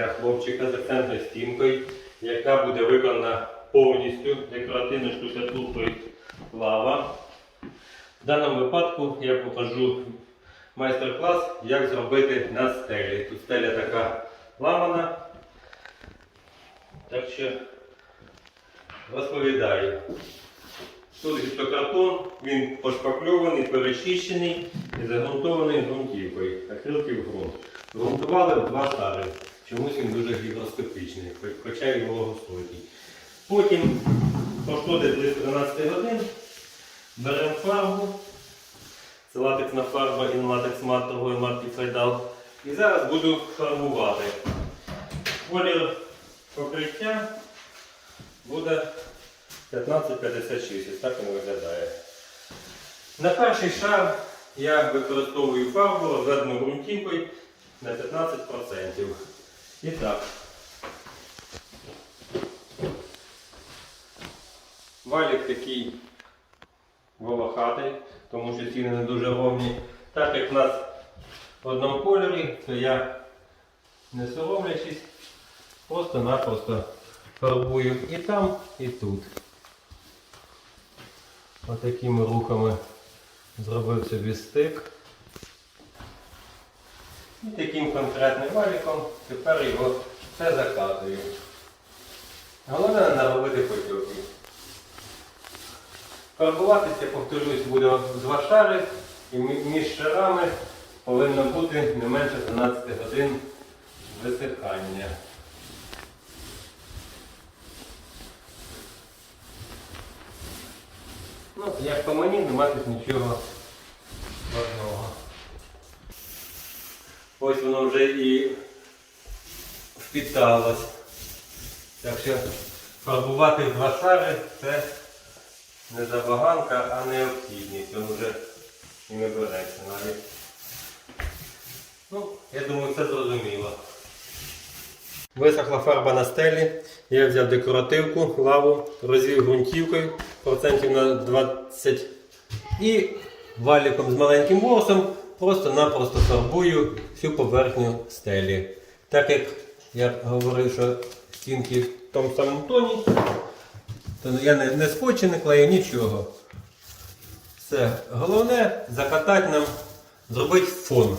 для хлопчика з акцентною стінкою, яка буде виконана повністю декоративною штукатуркою лава. В даному випадку я покажу майстер-клас, як зробити на стелі. Тут стеля така ламана. Так що розповідаю. Тут гіпсокартон, він пошпакльований, перечищений і загрунтований ґрунтівкою. В ґрунт. Грунтували в два шари. Чомусь він дуже гігроскопічний, хоча й вологостойкий. Потім проходить близько 12 годин, беремо фарбу. Це латексна фарба і латекс матової марки Файдал. І зараз буду фарбувати. Колір покриття буде 1556, ось так воно виглядає. На перший шар я використовую фарбу розведену ґрунтівкою на 15%. І так. Валік такий волохатий, тому що ціни не дуже ровні. Так як в нас в одному кольорі, то я не соромлячись, просто-напросто фарбую і там, і тут. Отакими рухами зробив собі стик. І таким конкретним валіком тепер його все закатую. Головне не наробити потьоки. Фарбуватися, повторюсь, буде два шари і між шарами повинно бути не менше 12 годин висихання. Ну, як по мені, нема тут нічого складного. Ось воно вже і впіталось. Так що фарбувати два шари це не забаганка, а необхідність. Він вже і не береться навіть. Ну, я думаю, це зрозуміло. Висохла фарба на стелі. Я взяв декоративку, лаву, розвів ґрунтівкою процентів на 20 і валіком з маленьким ворсом просто-напросто фарбую всю поверхню стелі. Так як я говорив, що стінки в тому самому тоні, то я не, не скотчі не клею, нічого. Все. Головне закатати нам, зробити фон.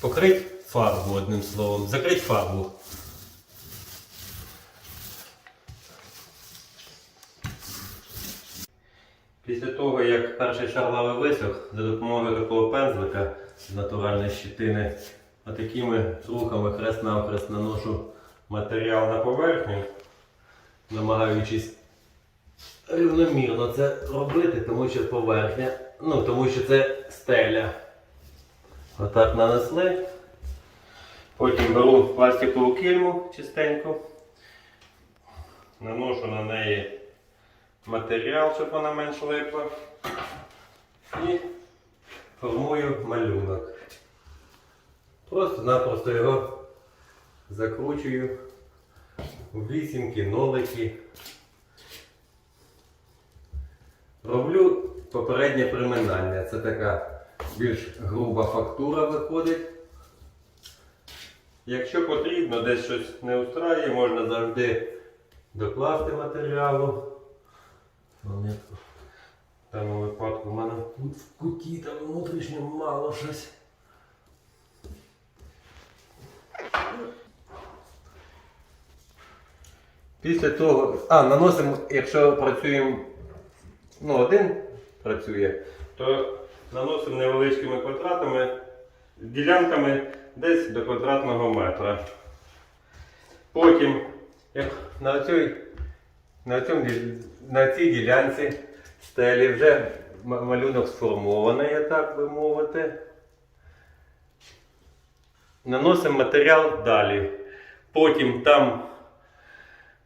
Покрити фарбу, одним словом. Закрити фарбу. Після того, як перший шар лави висох, за допомогою такого пензлика з натуральної щитини, отакими рухами хрест-навхрест наношу матеріал на поверхню, намагаючись рівномірно це робити, тому що поверхня, ну тому що це стеля. Отак нанесли. Потім беру пластикову кільму чистеньку, наношу на неї матеріал, щоб вона менш липла. І формую малюнок. Просто-напросто його закручую у вісімки, нолики. Роблю попереднє приминання. Це така більш груба фактура виходить. Якщо потрібно, десь щось не устраює, можна завжди докласти матеріалу. Ну, В даному випадку в мене в куті там внутрішньо мало щось. Після того, а, наносимо, якщо працюємо, ну, один працює, то наносимо невеличкими квадратами, ділянками десь до квадратного метра. Потім, на цій, на, цьому, на цій ділянці стелі вже малюнок сформований, так би мовити. Наносимо матеріал далі. Потім там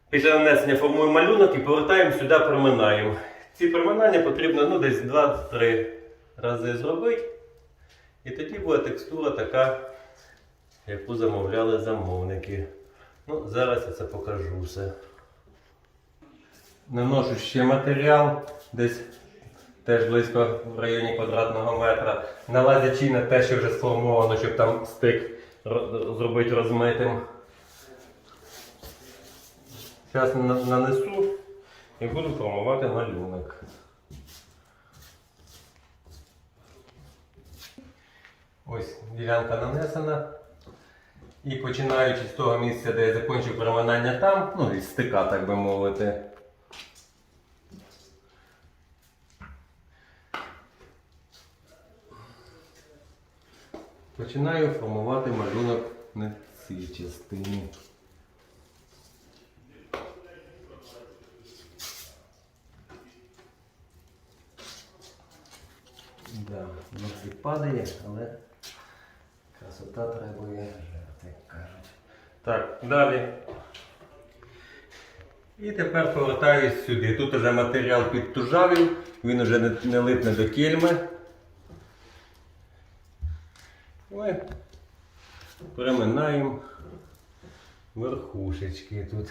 Після нанесення формуємо малюнок і повертаємо сюди, проминаємо. Ці проминання потрібно ну, десь 2-3 рази зробити. І тоді буде текстура така, яку замовляли замовники. Ну, Зараз я це покажу все. Наношу ще матеріал, десь теж близько в районі квадратного метра. Налазячи на те, що вже сформовано, щоб там стик зробити розмитим. Зараз нанесу і буду формувати малюнок. Ось ділянка нанесена. І починаючи з того місця, де я закінчив переминання там, ну із стика, так би мовити. Починаю формувати малюнок на цій частині. Да, носик падає, але красота требує. Так, далі. І тепер повертаюсь сюди. Тут вже матеріал підтужавів, він вже не, не липне до кільми. Ми приминаємо верхушечки тут.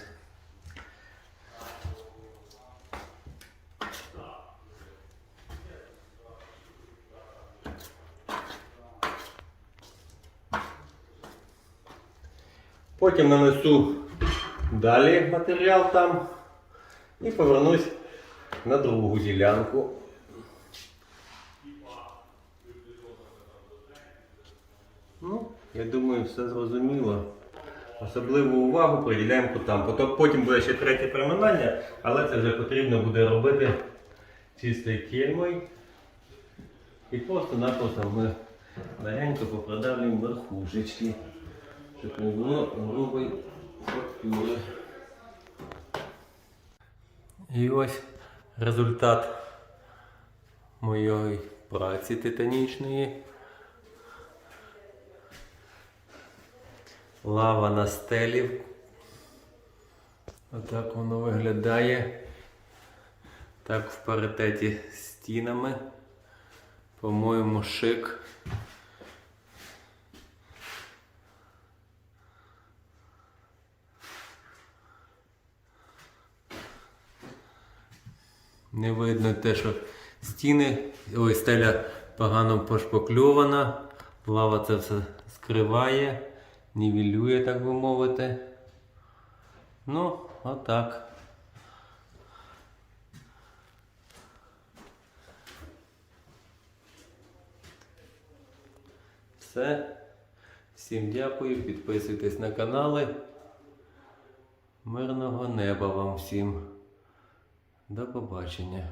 Потім нанесу далі матеріал там і повернусь на другу ділянку. Ну, я думаю, все зрозуміло. Особливу увагу приділяємо. Потім- Потім буде ще третє приминання, але це вже потрібно буде робити чистою кельмою. І просто-напросто ми легенько попродавлюємо верхушечки, щоб не було грубої фактури. І ось результат моєї праці титанічної. Лава на стелі. Отак воно виглядає. Так в паритеті з стінами. По-моєму, шик. Не видно те, що стіни, ой, стеля погано пошпакльована, лава це все скриває, нівелює, так би мовити. Ну, отак. Все. Всім дякую, підписуйтесь на канали. Мирного неба вам всім. До побачення.